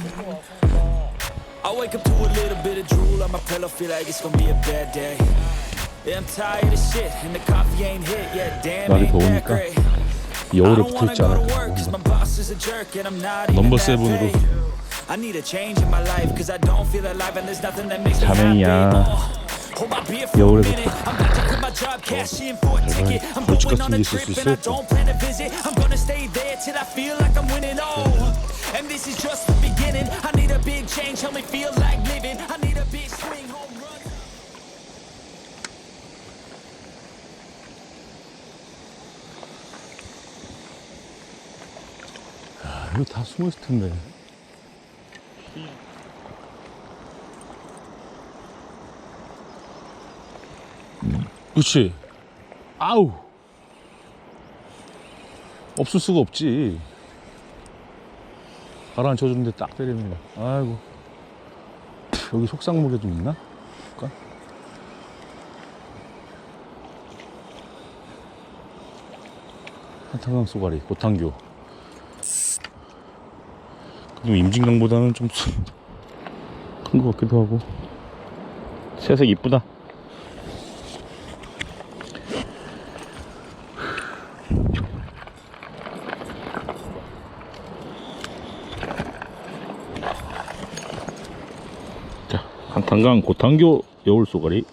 Yeah. I wake up to a little bit of drool on my pillow, feel like it's gonna be a bad day. Yeah, I'm tired of shit, and the coffee ain't hit yet. Damn, 날이 ain't that 더우니까 great. 여울에 I don't 붙어 wanna 있지 go to 않을까 work, cause my 뭔가 boss is a jerk, and I'm not even 넘버 that 세븐으로. paid. I need a change in my life, cause I don't feel alive, and there's nothing that makes me 자맹이야. happy. Uh, Hold my beer for a 여울에도 minute. I'm about to quit my job, cash in for a ticket. I'm going on 같은 게 a 있을 trip 수 and I 있어. don't plan to visit. I'm gonna stay there till I feel like I'm winning. Oh, and this is just the beginning. I need a big change, help me feel like living. I need a big swing, home run. 아, 이거 다 숨어 있을 텐데 그렇지 아우 없을 수가 없지 가라앉혀 주는데 딱 때리는 거 아이고. 여기 속상무게 좀 있나? 볼까? 한탄강 쏘가리 고탄교. 좀 임진강보다는 좀 큰 것 같기도 하고. 새색 이쁘다 자 한탄강 고탄교 여울 쏘가리.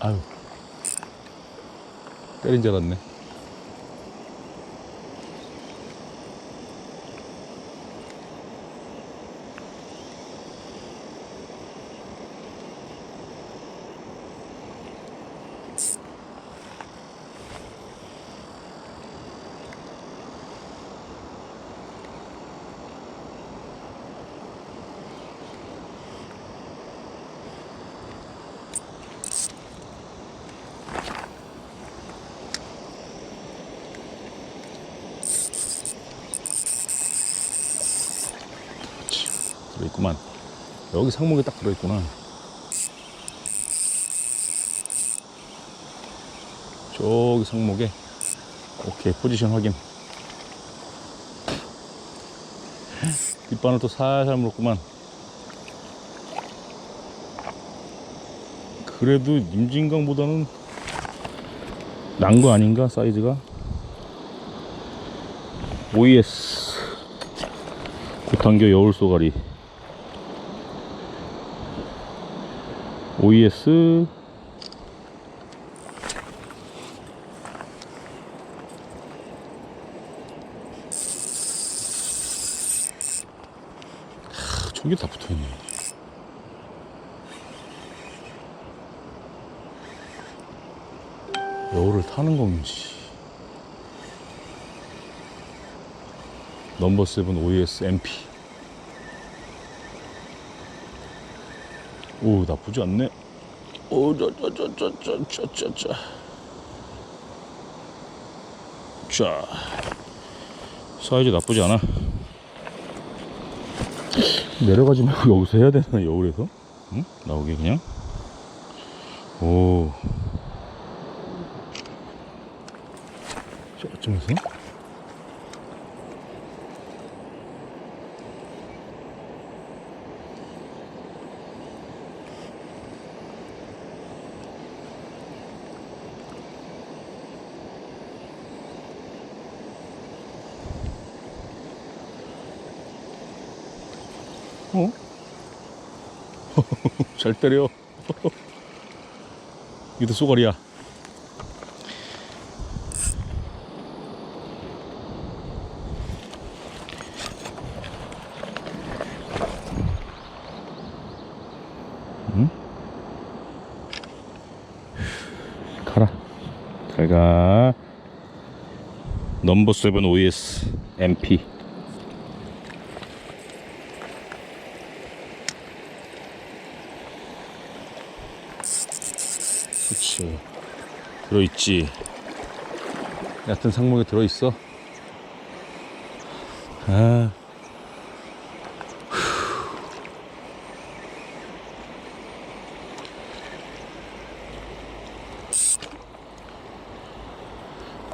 아유. 때린 줄 알았네 들어있구만 여기 상목에 딱 들어있구나. 저기 상목에 오케이 포지션 확인. 뒷바늘 또 살살 물었구만. 그래도 임진강보다는 난 거 아닌가 사이즈가? OES 고탄교 여울 쏘가리 OES 하, 저게 다 붙어있네. 여울을 타는 건지. 넘버 세븐 OES MP 오 나쁘지 않네. 오저저저저저저저자 자 사이즈 나쁘지 않아. 내려가지 말고 여기서 해야 되나 여울에서? 응? 나오게 그냥? 오. 저쯤에서? 잘 때려. 이것도 쏘가리야. 응? 가라. 잘 가. 넘버 세븐 OS MP. 들어있지. 얕은 상목에 들어있어. 아.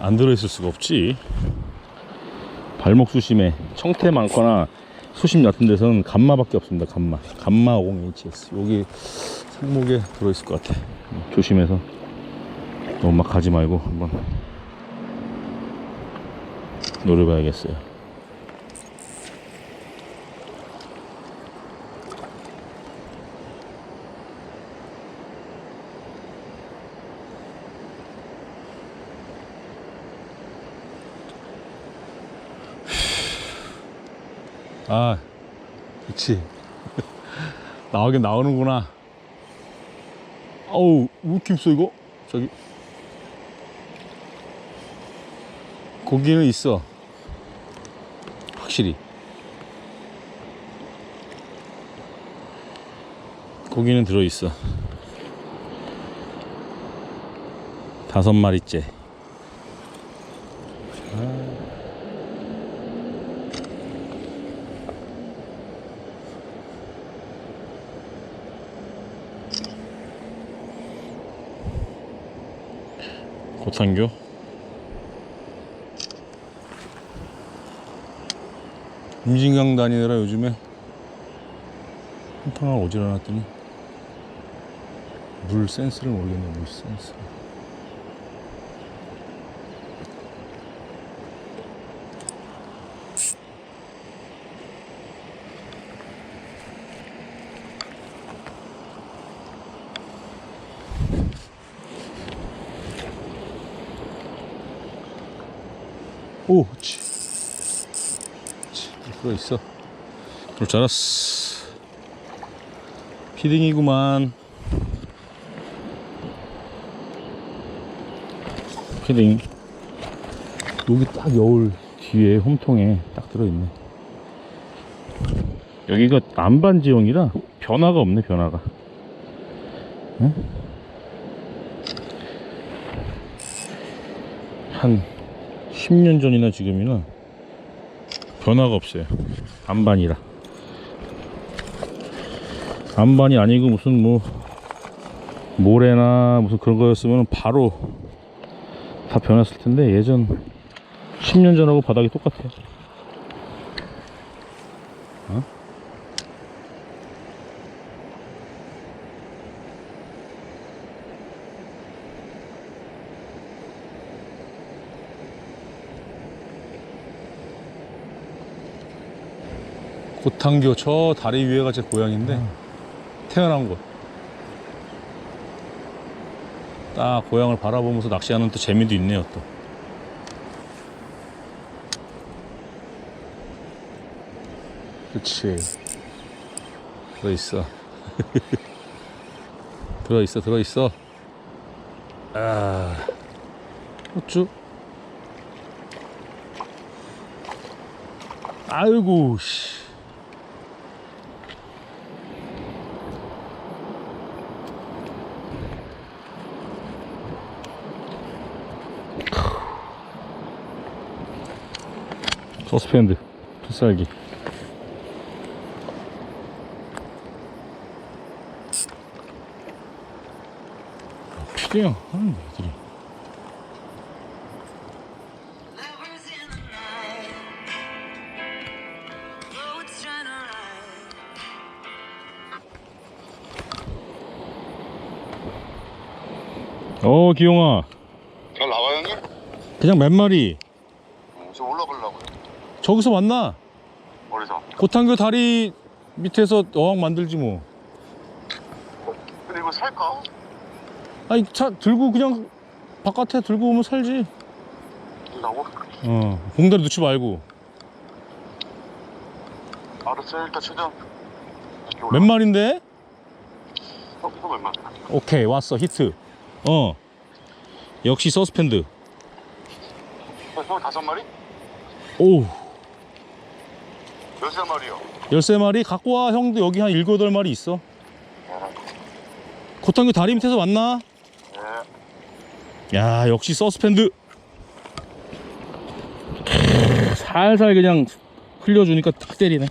안 들어있을 수가 없지. 발목 수심에 청태 많거나 수심 얕은 데서는 감마밖에 없습니다. 감마. 감마 50HS. 여기 상목에 들어있을 것 같아. 조심해서. 너무 막 가지 말고 한번 노려봐야겠어요. 아, 그치. 나오긴 나오는구나. 어우, 왜 이렇게 있어, 이거? 저기. 고기는 있어. 확실히. 고기는 들어있어. 다섯 마리째. 고탄교. 임진강 다니느라 요즘에 한탕을 오질않았더니 물 센스를 모르겠네 물 센스 오 치. 치, 들어있어. 그럴 줄 알았어 피딩이구만. 피딩. 여기 딱 여울 뒤에 홈통에 딱 들어있네. 여기가 남반 지형이라 변화가 없네 변화가. 응? 한 10년 전이나 지금이나 변화가 없어요. 안반이라. 안반이 아니고 무슨 뭐 모래나 무슨 그런 거였으면 바로 다 변했을 텐데 예전 10년 전하고 바닥이 똑같아요 고탕교 저 다리 위에가 제 고향인데 태어난 곳. 딱 고향을 바라보면서 낚시하는 또 재미도 있네요 또. 그렇지. 들어 있어. 들어 있어, 들어 있어. 아, 호주. 아이고 씨. 서스펜드 풋살기 피디형 하는 거 애들이. 어 기용아 잘 나와 형님? 그냥 몇 마리. 저기서 만나 어디서? 고탕교 다리 밑에서 어항 만들지 뭐 근데 이거 살까? 아니 차 들고 그냥 바깥에 들고 오면 살지 된다고? 어 봉다리 넣지 말고 알았어 일단 최대한 이렇게 몇 올라가. 마리인데? 어, 이거 몇 마리? 오케이 왔어 히트 어 역시 서스펜드 어, 형 다섯 마리? 오 열세 마리요. 13마리 갖고 와 형도 여기 한 7, 8마리 있어 고탕교 다리 밑에서 왔나? 예. 야 역시 서스펜드 살살 그냥 흘려주니까 탁 때리네